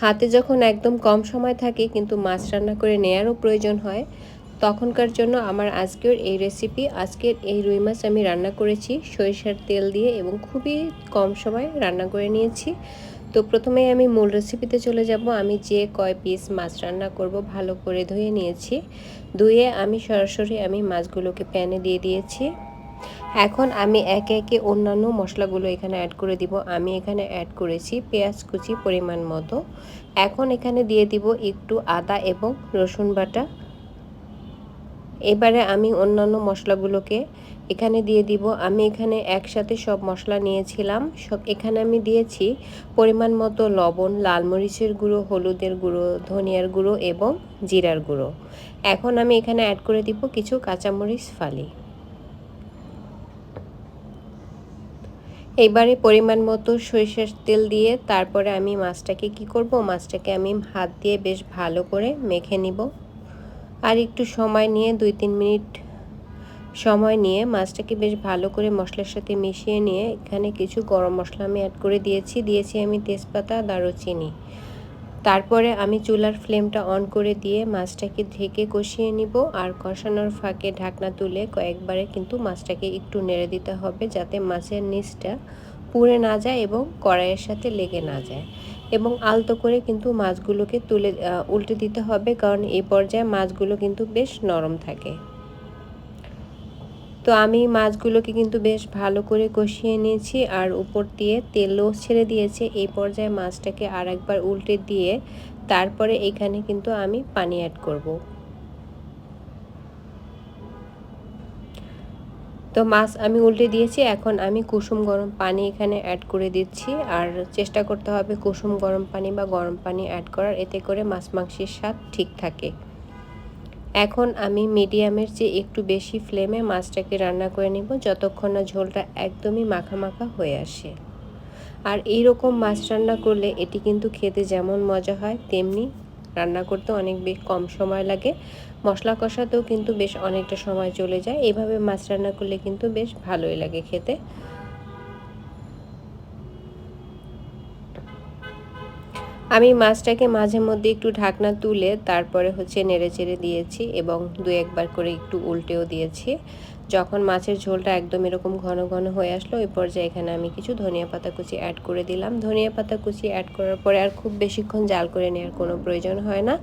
হাতে যখন একদম কম সময় থাকে কিন্তু মাছ রান্না করে নেয়ারও প্রয়োজন হয়, তখনকার জন্য আমার আজকের এই রেসিপি আজকের এই রুই মাছ আমি রান্না করেছি। সরিষার তেল দিয়ে এবং খুবই কম সময় রান্না করে নিয়েছি। তো প্রথমে আমি মূল রেসিপিতে চলে যাব। আমি যে কয় পিস মাছ রান্না করব ভালো করে ধুয়ে নিয়েছি। ধুয়ে আমি সরাসরি আমি মাছগুলোকে প্যানে দিয়ে দিয়েছি। এখন আমি একে একে অন্যান্য মশলাগুলো এখানে অ্যাড করে দিব। আমি এখানে অ্যাড করেছি পেঁয়াজ কুচি পরিমাণ মতো। এখন এখানে দিয়ে দিব একটু আদা এবং রসুন বাটা। এবারে আমি অন্যান্য মশলাগুলোকে এখানে দিয়ে দিব। আমি এখানে একসাথে সব মশলা নিয়েছিলাম। সব এখানে আমি দিয়েছি পরিমাণ মতো লবণ, লাল মরিচের গুঁড়ো, হলুদের গুঁড়ো, ধনিয়ার গুঁড়ো এবং জিরার গুঁড়ো। এখন আমি এখানে অ্যাড করে দিব কিছু কাঁচামরিচ ফালি। এবারে পরিমাণ মতো সরিষার তেল দিয়ে তারপরে আমি মাছটাকে কি করব? মাছটাকে আমি হাত দিয়ে বেশ ভালো করে মেখে নিব। আর একটু সময় নিয়ে দুই তিন মিনিট সময় নিয়ে মাছটাকে বেশ ভালো করে মশলার সাথে মিশিয়ে নিয়ে এখানে কিছু গরম মশলা আমি অ্যাড করে দিয়েছি। দিয়েছি আমি তেজপাতা, দারুচিনি। তারপরে আমি চুলার ফ্লেমটা অন করে দিয়ে মাছটাকে ঢেকে কষিয়ে নিব আর কষানোর ফাঁকে ঢাকনা তুলে কয়েকবারে কিন্তু মাছটাকে একটু নেড়ে দিতে হবে যাতে মাছের নিচটা পুড়ে না যায় এবং কড়াইয়ের সাথে লেগে না যায়। এবং আলতো করে কিন্তু মাছগুলোকে তুলে উল্টে দিতে হবে কারণ এই পর্যায়ে মাছগুলো কিন্তু বেশ নরম থাকে। তো আমি মাছগুলোকে কিন্তু বেশ ভালো করে কষিয়ে নিয়েছি আর উপর দিয়ে তেলও ছেড়ে দিয়েছে। এই পর্যায়ে মাছটাকে আর একবার উল্টে দিয়ে তারপরে এখানে কিন্তু আমি পানি অ্যাড করব। তো মাছ আমি উল্টে দিয়েছি, এখন আমি কুসুম গরম পানি এখানে অ্যাড করে দিচ্ছি আর চেষ্টা করতে হবে কুসুম গরম পানি বা গরম পানি অ্যাড করার, এতে করে মাছ মাংসের স্বাদ ঠিক থাকে। এখন আমি মিডিয়ামের চেয়ে একটু বেশি ফ্লেমে মাছটাকে রান্না করে নিব যতক্ষণ না ঝোলটা একদমই মাখা মাখা হয়ে আসে। আর এই রকম মাছ রান্না করলে এটি কিন্তু খেতে যেমন মজা হয়, তেমনি রান্না করতে অনেক বেশ কম সময় লাগে। মশলা কষাতেও কিন্তু বেশ অনেকটা সময় চলে যায়। এভাবে মাছ রান্না করলে কিন্তু বেশ ভালোই লাগে খেতে। আমি মাছটাকে মাঝে মধ্যে একটু ঢাকনা তুলে তারপরে হচ্ছে নেড়ে চেড়ে দিয়েছি এবং দু একবার করে একটু উল্টেও দিয়েছি। যখন মাছের ঝোলটা একদম এরকম ঘন ঘন হয়ে আসলো, ওই পর্যায়ে এখানে আমি কিছু ধনিয়া পাতা কুচি অ্যাড করে দিলাম। ধনিয়া পাতা কুচি অ্যাড করার পরে আর খুব বেশিক্ষণ জাল করে নেওয়ার কোনো প্রয়োজন হয় না।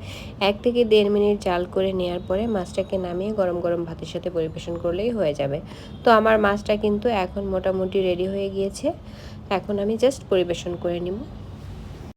এক থেকে দেড় মিনিট জাল করে নেওয়ার পরে মাছটাকে নামিয়ে গরম গরম ভাতের সাথে পরিবেশন করলেই হয়ে যাবে। তো আমার মাছটা কিন্তু এখন মোটামুটি রেডি হয়ে গিয়েছে। এখন আমি জাস্ট পরিবেশন করে নিব।